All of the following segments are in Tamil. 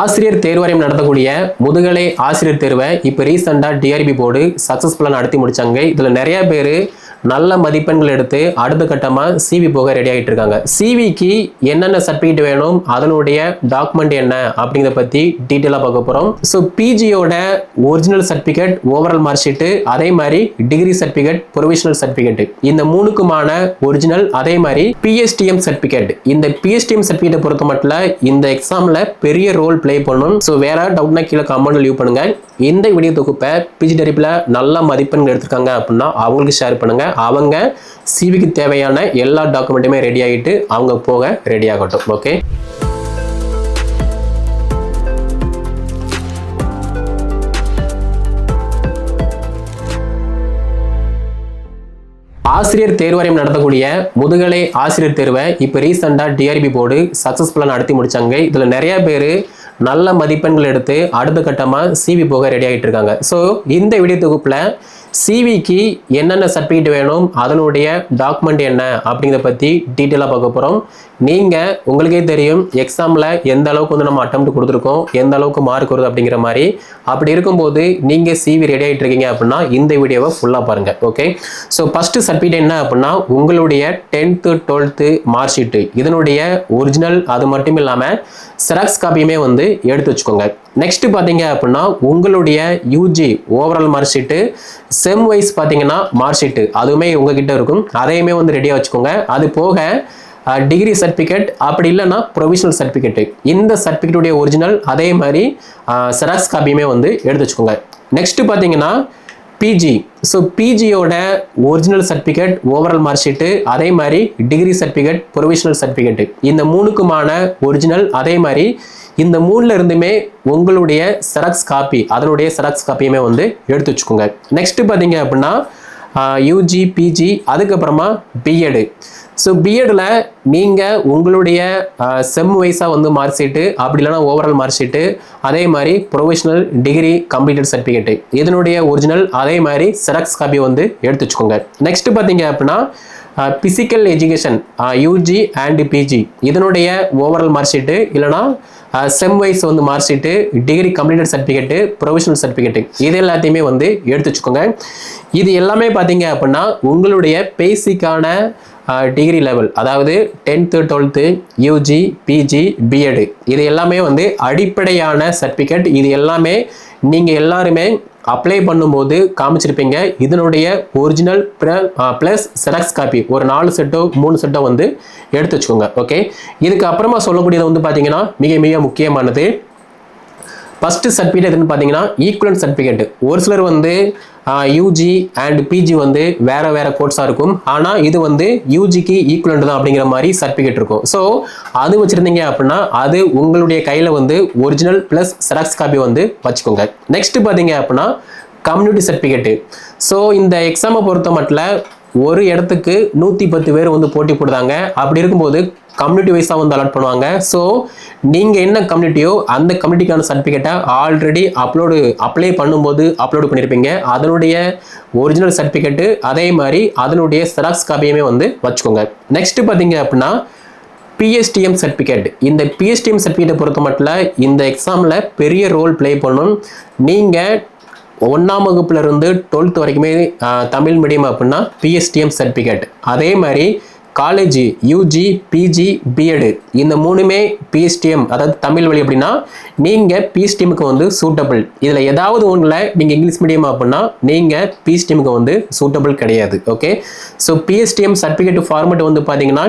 ஆசிரியர் தேர்வாரியம் நடத்தக்கூடிய முதுகலை ஆசிரியர் தேர்வை இப்போ ரீசெண்டாக டிஆர்பி போர்டு சக்ஸஸ்ஃபுல்லாக நடத்தி முடிச்சாங்க. இதில் நிறைய பேர் நல்ல மதிப்பெண்கள் எடுத்து அடுத்த கட்டமாக சிவி போக ரெடி ஆகிட்டு இருக்காங்க. சிவிக்கு என்னென்ன சர்டிஃபிகேட் வேணும் அதனுடைய டாக்குமெண்ட் என்ன அப்படிங்கிறத பற்றி டீட்டெயிலாக பார்க்க போகிறோம் so பிஜியோட original certificate overall mark sheet அதே மாதிரி டிகிரி சர்டிஃபிகேட் ப்ரொவிஷனல் சர்டிஃபிகேட் இந்த மூணுக்குமான ஒரிஜினல் அதே மாதிரி பிஎஸ்டிஎம் சர்டிஃபிகேட் இந்த பிஎஸ்டிஎம் சர்டிஃபிகேட்டை பொறுத்த மட்டும் இந்த எக்ஸாமில் பெரிய ரோல் ப்ளே பண்ணும் ஸோ வேற டவுட்னா கீழே கமெண்ட் லீவ் பண்ணுங்க. இந்த வீடியோ தொகுப்பை பிஜி டெரிப்பில் நல்ல மதிப்பெண்கள் எடுத்திருக்காங்க அப்படின்னா அவங்களுக்கு ஷேர் பண்ணுங்க. அவங்க சிவிக்கு தேவையான எல்லா டாக்குமெண்ட்டுமே ரெடி ஆகிட்டு அவங்க போக ரெடி ஆகட்டும். ஓகே ஆசிரியர் தேர்வாரியம் நடத்தக்கூடிய முதுகலை ஆசிரியர் தேர்வை இப்போ ரீசெண்டாக டிஆர்பி போர்டு சக்ஸஸ்ஃபுல்லாக நடத்தி முடிச்சாங்க. இதில் நிறைய பேர் நல்ல மதிப்பெண்கள் எடுத்து அடுத்த கட்டமாக சிவி போக ரெடி ஆகிட்டு இருக்காங்க. ஸோ இந்த வீடியோ தொகுப்பில் சிவிக்கு என்னென்ன சர்டிஃபிகேட் வேணும் அதனுடைய டாக்குமெண்ட் என்ன அப்படிங்கிறத பற்றி டீட்டெயிலாக பார்க்க போகிறோம் நீங்கள் உங்களுக்கே தெரியும் எக்ஸாமில் எந்த அளவுக்கு வந்து நம்ம அட்டம் கொடுத்துருக்கோம் எந்த அளவுக்கு மார்க் வருது அப்படிங்கிற மாதிரி. அப்படி இருக்கும்போது நீங்கள் சிவி ரெடி ஆகிட்டு இருக்கீங்க அப்படின்னா இந்த வீடியோவை ஃபுல்லாக பாருங்கள் ஓகே ஸோ ஃபஸ்ட்டு சர்டிஃபிகேட் என்ன அப்படின்னா உங்களுடைய டென்த்து டுவெல்த்து மார்க் ஷீட்டு இதனுடைய ஒரிஜினல் அது மட்டும் இல்லாமல் செராக்ஸ் காப்பியுமே வந்து எடுத்து வச்சுக்கோங்க. நெக்ஸ்ட் பார்த்தீங்க அப்படின்னா உங்களுடைய UG overall mark sheet sem wise பார்த்தீங்கன்னா மார்க் ஷீட்டு அதுவுமே உங்ககிட்ட இருக்கும். அதையுமே வந்து ரெடியாக வச்சுக்கோங்க. அது போக டிகிரி சர்டிஃபிகேட் அப்படி இல்லைன்னா ப்ரொவிஷனல் சர்டிஃபிகேட்டு இந்த சர்டிஃபிகேட்டுடைய ஒரிஜினல் அதே மாதிரி செராக்ஸ் காப்பியுமே வந்து எடுத்து வச்சுக்கோங்க. நெக்ஸ்ட்டு பார்த்தீங்கன்னா PG so பிஜியோட original certificate overall mark sheet அதே மாதிரி டிகிரி சர்டிஃபிகேட் ப்ரொவிஷனல் சர்டிஃபிகேட் இந்த மூணுக்குமான ஒரிஜினல் அதே மாதிரி இந்த மூணுல இருந்துமே உங்களுடைய செராக்ஸ் காப்பி அதனுடைய செராக்ஸ் காப்பியுமே வந்து எடுத்து வச்சுக்கோங்க. நெக்ஸ்ட் பார்த்தீங்க அப்படின்னா யூஜி பிஜி அதுக்கப்புறமா பிஎடு ஸோ பிஎடில் நீங்கள் உங்களுடைய செம் வைஸாக வந்து மார்க் ஷீட்டு அப்படி இல்லைனா ஓவரால் மார்க் ஷீட்டு அதே மாதிரி ப்ரொஃபஷனல் டிகிரி கம்ப்ளீட்டட் சர்டிஃபிகேட்டு இதனுடைய ஒரிஜினல் அதே மாதிரி செராக்ஸ் காப்பி வந்து எடுத்து வச்சுக்கோங்க. நெக்ஸ்ட் பார்த்தீங்க அப்படின்னா physical education UG and PG இதனுடைய ஓவரால் மார்க் ஷீட்டு இல்லைனா செம் வைஸ் வந்து mark sheet degree completed certificate professional certificate இது எல்லாத்தையுமே வந்து எடுத்து வச்சுக்கோங்க. இது எல்லாமே பார்த்தீங்க அப்படின்னா உங்களுடைய பேசிக்கான டிகிரி லெவல் அதாவது tenth twelfth UG PG B Ed இது எல்லாமே வந்து அடிப்படையான சர்டிஃபிகேட் இது எல்லாமே நீங்கள் எல்லாருமே அப்ளை பண்ணும்போது காமிச்சிருப்பீங்க. இதனுடைய ஒரிஜினல் ப்ளஸ் செலக்ஸ் காப்பி ஒரு நாலு செட்டோ மூணு செட்டோ வந்து எடுத்து வச்சுக்கோங்க. ஓகே இதுக்கு அப்புறமா சொல்லக்கூடியது வந்து பார்த்தீங்கன்னா மிக மிக முக்கியமானது ஃபஸ்ட்டு சர்டிஃபிகேட் எதுன்னு பார்த்தீங்கன்னா ஈக்குவலன்ட் சர்டிஃபிகேட் ஒரு சிலர் வந்து யூஜி அண்ட் பிஜி வந்து வேறு வேறு கோர்ஸாக இருக்கும். ஆனால் இது வந்து யூஜிக்கு ஈக்குவலண்ட் தான் அப்படிங்கிற மாதிரி சர்டிஃபிகேட் இருக்கும். ஸோ அது வச்சுருந்தீங்க அப்படின்னா அது உங்களுடைய கையில் வந்து ஒரிஜினல் ப்ளஸ் செராக்ஸ் காப்பி வந்து வச்சுக்கோங்க. நெக்ஸ்ட்டு பார்த்தீங்க அப்படின்னா கம்யூனிட்டி சர்டிஃபிகேட்டு ஸோ இந்த எக்ஸாமை பொறுத்த மட்டும் ஒரு இடத்துக்கு நூற்றி பத்து பேர் வந்து போட்டி போடுறாங்க. அப்படி இருக்கும்போது கம்யூனிட்டி வைஸாக வந்து அலாட் பண்ணுவாங்க. ஸோ நீங்கள் என்ன கம்யூனிட்டியோ அந்த கம்யூனிட்டிக்கான சர்டிஃபிகேட்டை ஆல்ரெடி அப்லோடு அப்ளை பண்ணும்போது அப்லோடு பண்ணியிருப்பீங்க அதனுடைய ஒரிஜினல் சர்டிஃபிகேட்டு அதே மாதிரி அதனுடைய செராக்ஸ் காப்பியுமே வந்து வச்சுக்கோங்க. நெக்ஸ்ட்டு பார்த்தீங்க அப்படின்னா பிஎஸ்டிஎம் சர்டிஃபிகேட் இந்த பிஎஸ்டிஎம் சர்டிஃபிகேட்டை பொறுத்த மட்டும் இந்த எக்ஸாமில் பெரிய ரோல் ப்ளே பண்ணும் நீங்கள் ஒன்றாம் வகுப்புலேருந்து டுவெல்த் வரைக்குமே தமிழ் மீடியம் அப்படின்னா பிஎஸ்டிஎம் சர்டிஃபிகேட் அதே மாதிரி காலேஜ் யூஜி பிஜி பிஎடு இந்த மூணுமே பிஎஸ்டிஎம் அதாவது தமிழ் வழி அப்படின்னா நீங்கள் பிஎஸ்டிஎம்க்கு வந்து சூட்டபிள் இதில் ஏதாவது ஒன்றில் நீங்கள் இங்கிலீஷ் மீடியம் அப்படின்னா நீங்கள் பிஎஸ்டிஎம்க்கு வந்து சூட்டபிள் கிடையாது okay so PSTM certificate format வந்து பார்த்தீங்கன்னா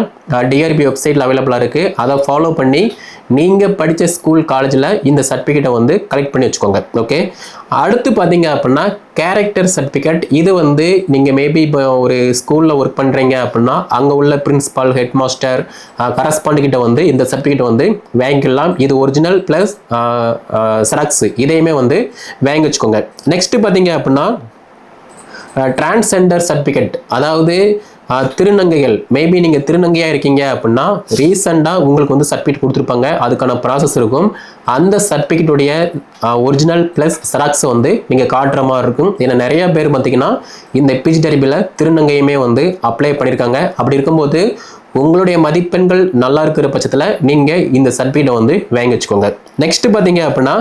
டிஆர்பி வெப்சைட்டில் அவைலபிளாக இருக்குது அதை ஃபாலோ பண்ணி நீங்கள் படித்த ஸ்கூல் காலேஜில் இந்த சர்டிஃபிகேட்டை வந்து கலெக்ட் பண்ணி வச்சுக்கோங்க ஓகே அடுத்து பார்த்தீங்க அப்படின்னா கேரக்டர் சர்டிஃபிகேட் இது வந்து நீங்கள் மேபி இப்போ ஒரு ஸ்கூலில் ஒர்க் பண்ணுறீங்க அப்படின்னா அங்கே உள்ள பிரின்ஸிபால் ஹெட் மாஸ்டர் கரஸ்பாண்ட் கிட்ட வந்து இந்த சர்டிஃபிகேட் வந்து வாங்கிக்கலாம். இது ஒரிஜினல் ப்ளஸ் செராக்ஸ் இதையுமே வந்து வாங்கி வச்சுக்கோங்க நெக்ஸ்ட்டு பார்த்தீங்க அப்படின்னா டிரான்ஸ்ஜெண்டர் சர்டிஃபிகேட் அதாவது திருநங்கைகள். மேபி நீங்கள் திருநங்கையாக இருக்கீங்க அப்படின்னா ரீசெண்டாக உங்களுக்கு வந்து சர்டிஃபிகேட் கொடுத்துருப்பாங்க. அதுக்கான ப்ராசஸ் இருக்கும். அந்த சர்டிஃபிகேட்டுடைய ஒரிஜினல் ப்ளஸ் செராக்ஸ் வந்து நீங்கள் காட்டுற மாதிரி இருக்கும். ஏன்னா நிறைய பேர் பார்த்தீங்கன்னா இந்த பிஜி டெரிபியில் திருநங்கையுமே வந்து அப்ளை பண்ணியிருக்காங்க அப்படி இருக்கும்போது உங்களுடைய மதிப்பெண்கள் நல்லா இருக்கிற பட்சத்தில் நீங்கள் இந்த சர்டிஃபிகேட்டை வந்து வாங்கி வச்சுக்கோங்க. நெக்ஸ்ட் பார்த்தீங்க அப்படின்னா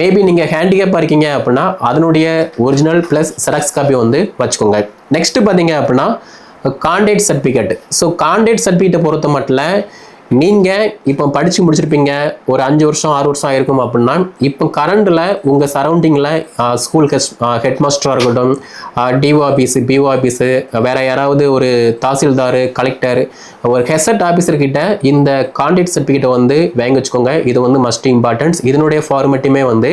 மேபி நீங்கள் ஹேண்டிகேப்பாக இருக்கீங்க அப்படின்னா அதனுடைய ஒரிஜினல் ப்ளஸ் செராக்ஸ் காப்பி வந்து வச்சுக்கோங்க. நெக்ஸ்ட் பார்த்தீங்க அப்படின்னா காண்டேட் சர்டிஃபிகேட் ஸோ காண்டேட் சர்டிஃபிகேட்டை பொறுத்த மட்டும் நீங்கள் இப்போ படித்து முடிச்சிருப்பீங்க. ஒரு அஞ்சு வருஷம் ஆறு வருஷம் ஆயிருக்கும் அப்படின்னா இப்போ கரண்டில் உங்கள் சரௌண்டிங்கில் ஸ்கூல் ஹெட் மாஸ்டராக இருக்கட்டும் டிஓ ஆஃபீஸு பிஓ ஆஃபீஸு வேறு யாராவது ஒரு தாசில்தார் கலெக்டர் ஒரு ஹெசட் ஆஃபீஸர்கிட்ட இந்த கான்டாக்ட் சர்டிஃபிகேட்டை வந்து வாங்கி வச்சுக்கோங்க. இது வந்து மஸ்ட் இம்பார்ட்டன்ஸ் இதனுடைய ஃபார்மெட்டுமே வந்து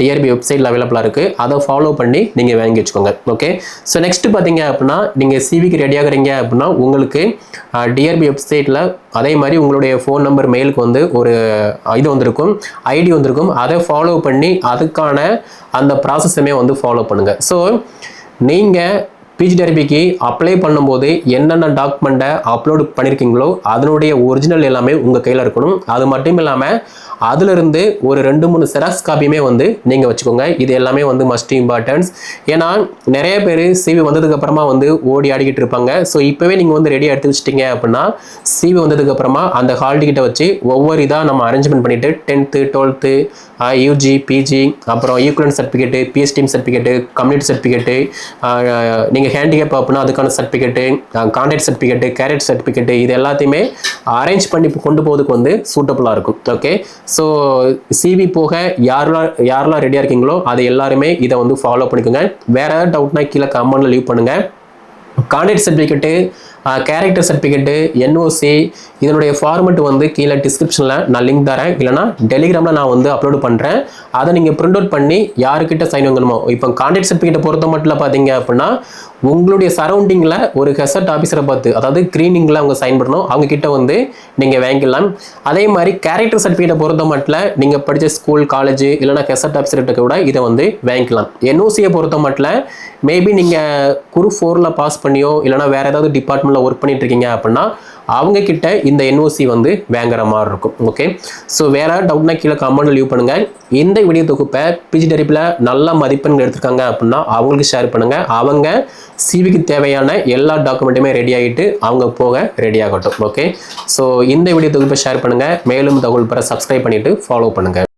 டிஆர்பி வெப்சைட்டில் அவைலபிளாக இருக்குது அதை ஃபாலோ பண்ணி நீங்கள் வாங்கி வச்சுக்கோங்க. ஓகே ஸோ நெக்ஸ்ட் பார்த்தீங்க அப்படின்னா நீங்கள் சிவிக்கு ரெடி ஆகுறீங்க அப்படின்னா உங்களுக்கு டிஆர்பி வெப்சைட்டில் அதே மாதிரி உங்களுடைய ஃபோன் நம்பர் மெயிலுக்கு வந்து ஒரு இது வந்திருக்கும் ஐடி வந்திருக்கும். அதை ஃபாலோ பண்ணி அதுக்கான அந்த ப்ராசஸுமே வந்து ஃபாலோ பண்ணுங்கள் ஸோ நீங்கள் பிஜிடிஆர்பிக்கு அப்ளை பண்ணும்போது என்னென்ன டாக்குமெண்ட்டை அப்லோடு பண்ணியிருக்கீங்களோ அதனுடைய ஒரிஜினல் எல்லாமே உங்கள் கையில் இருக்கணும். அது மட்டும் இல்லாமல் அதிலிருந்து ஒரு ரெண்டு மூணு செராக்ஸ் காப்பியுமே வந்து நீங்கள் வச்சுக்கோங்க. இது எல்லாமே வந்து மஸ்ட் இம்பார்ட்டன்ஸ் ஏன்னா நிறைய பேர் சிவி வந்ததுக்கப்புறமா வந்து ஓடி ஆடிக்கிட்டு இருப்பாங்க. ஸோ இப்போவே நீங்கள் வந்து ரெடி எடுத்து வச்சிட்டிங்க அப்படின்னா சிவி வந்ததுக்கப்புறமா அந்த ஹால் டிக்கெட்டை வச்சு ஒவ்வொரு இதாக நம்ம அரேஞ்ச்மெண்ட் பண்ணிவிட்டு டென்த்து டுவெல்த்து யூஜி பிஜி அப்புறம் equivalent certificate PSTM certificate community certificate நீங்கள் ஹேண்டிகேப் அப்படின்னா அதுக்கான சர்டிஃபிகேட்டு கான்டாக்ட் சர்டிஃபிகேட்டு கேரட் சர்டிஃபிகேட்டு இது எல்லாத்தையுமே அரேஞ்ச் பண்ணி கொண்டு போகிறதுக்கு வந்து சூட்டபுளாக இருக்கும். ஓகே ஸோ சிவி போக யாரெல்லாம் யாரெல்லாம் ரெடியாக இருக்கீங்களோ அது எல்லாருமே இதை வந்து ஃபாலோ பண்ணிக்கோங்க. வேறு ஏதாவது டவுட்னா கீழே கமெண்டில் லீவ் பண்ணுங்கள் conduct certificate character certificate NOC இதனுடைய ஃபார்மெட் வந்து கீழே டிஸ்கிரிப்ஷனில் நான் லிங்க் தரேன். இல்லைனா டெலிகிராமில் நான் வந்து அப்லோட் பண்ணுறேன் அதை நீங்கள் பிரிண்ட் அவுட் பண்ணி யாருக்கிட்ட சைன் வாங்கணுமோ இப்போ கான்டாக்ட் சர்டிஃபிகேட்டை பொறுத்த மட்டும் பார்த்தீங்க அப்படின்னா உங்களுடைய சரௌண்டிங்கில் ஒரு ஹெசட் ஆஃபீஸரை பார்த்து அதாவது க்ரீனிங்கில் அவங்க சைன் பண்ணணும். அவங்க கிட்ட வந்து நீங்கள் வாங்கிக்கலாம் அதே மாதிரி கேரக்டர் சர்டிஃபிகேட்டை பொறுத்த மட்டும் நீங்கள் படித்த ஸ்கூல் காலேஜ் இல்லைனா ஹெசட் ஆஃபீஸர்கிட்ட கூட இதை வந்து வாங்கிக்கலாம். என்ஓசியை பொறுத்த மட்டும் மேபி நீங்கள் குரு ஃபோரில் பாஸ் பண்ணியோ இல்லைனா வேறு ஏதாவது டிபார்ட்மெண்ட்டில் ஒர்க் பண்ணிட்டு இருக்கீங்க அப்படின்னா அவங்க கிட்ட இந்த என்ஓசி வந்து வாங்குற மாதிரி இருக்கும். ஓகே ஸோ வேறு டவுட்னா கீழே கமெண்ட் லீவ் பண்ணுங்கள் இந்த வீடியோ தொகுப்பை பிஜி டெரிப்பில் நல்ல மதிப்பெண்கள் எடுத்திருக்காங்க அப்படின்னா அவங்களுக்கு ஷேர் பண்ணுங்க. அவங்க சிவிக்கு தேவையான எல்லா டாக்குமெண்ட்டுமே ரெடி ஆகிட்டு அவங்க போக ரெடி ஆகட்டும். ஓகே ஸோ இந்த வீடியோ தொகுப்பை ஷேர் பண்ணுங்கள் மேலும் தகவல் பெற சப்ஸ்கிரைப் பண்ணிவிட்டு ஃபாலோ பண்ணுங்கள்